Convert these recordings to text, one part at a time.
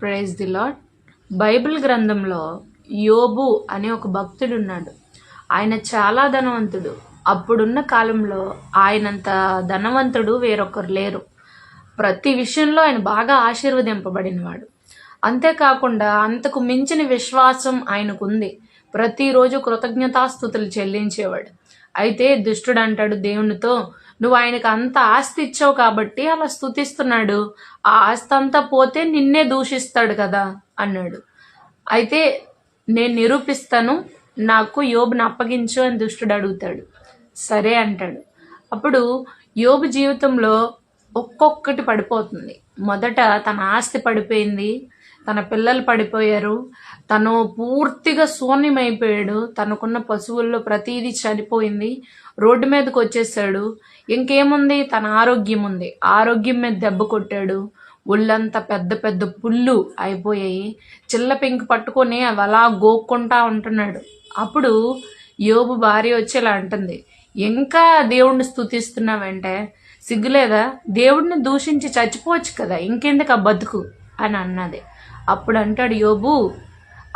Praise the lord Bible గ్రంథంలో యోబు అనే ఒక భక్తుడు ఉన్నాడు. ఆయన చాలా ధనవంతుడు. అప్పుడున్న కాలంలో ఆయనంత ధనవంతుడు వేరొకరు లేరు. ప్రతి విషయంలో ఆయన బాగా ఆశీర్వదింపబడినవాడు. అంతేకాకుండా అంతకు మించిన విశ్వాసం ఆయనకుంది. ప్రతిరోజు కృతజ్ఞతాస్థుతులు చెల్లించేవాడు. అయితే దుష్టుడు అంటాడు దేవునితో నువ్వు ఆయనకు అంత ఆస్తి ఇచ్చావు కాబట్టి అలా స్థుతిస్తున్నాడు ఆ ఆస్తి అంతా పోతే నిన్నే దూషిస్తాడు కదా అన్నాడు. అయితే నేను నిరూపిస్తాను నాకు యోబుని అప్పగించు అని దుష్టుడు అడుగుతాడు. సరే అంటాడు. అప్పుడు యోబు జీవితంలో ఒక్కొక్కటి పడిపోతుంది. మొదట తన ఆస్తి పడిపోయింది తన పిల్లలు పడిపోయారు. తను పూర్తిగా శూన్యమైపోయాడు. తనకున్న పశువుల్లో ప్రతిదీ చనిపోయింది. రోడ్డు మీదకి వచ్చేసాడు ఇంకేముంది? తన ఆరోగ్యం ఉంది. ఆరోగ్యం మీద దెబ్బ కొట్టాడు. ఒళ్ళంతా పెద్ద పెద్ద పుళ్ళు అయిపోయాయి. చిల్ల పెంకు పట్టుకొని అవి అలా గోక్కుంటా ఉంటున్నాడు. అప్పుడు యోబు భార్య వచ్చి ఇలా అంటుంది. ఇంకా దేవుణ్ణి స్తుతిస్తున్నావంటే? సిగ్గులేదా? దేవుడిని దూషించి చచ్చిపోవచ్చు కదా. ఇంకెందుకు ఆ బతుకు? అని అన్నది. అప్పుడు అంటాడు యోబు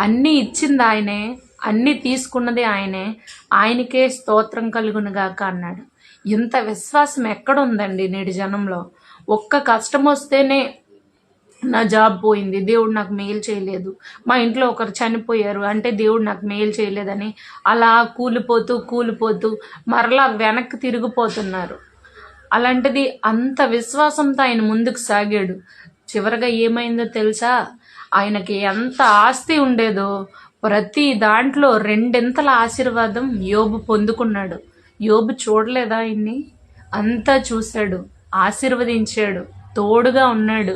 అన్నీ ఇచ్చింది ఆయనే అన్నీ తీసుకున్నది ఆయనే ఆయనకే స్తోత్రం కలుగునుగాక అన్నాడు. ఇంత విశ్వాసం ఎక్కడ ఉందండి నేటి జనంలో? ఒక్క కష్టం వస్తేనే నా జాబ్ పోయింది దేవుడు నాకు మేలు చేయలేదు. మా ఇంట్లో ఒకరు చనిపోయారు అంటే దేవుడు నాకు మేలు చేయలేదని అలా కూలిపోతూ కూలిపోతూ మరలా వెనక్కి తిరిగిపోతున్నారు. అలాంటిది అంత విశ్వాసంతో ఆయన ముందుకు సాగాడు. చివరగా ఏమైందో తెలుసా? ఆయనకి ఎంత ఆస్తి ఉండేదో ప్రతి దాంట్లో రెండింతల ఆశీర్వాదం యోబు పొందుకున్నాడు. యోబు చూడలేదా ఆయన్ని అంతా చూశాడు ఆశీర్వదించాడు తోడుగా ఉన్నాడు.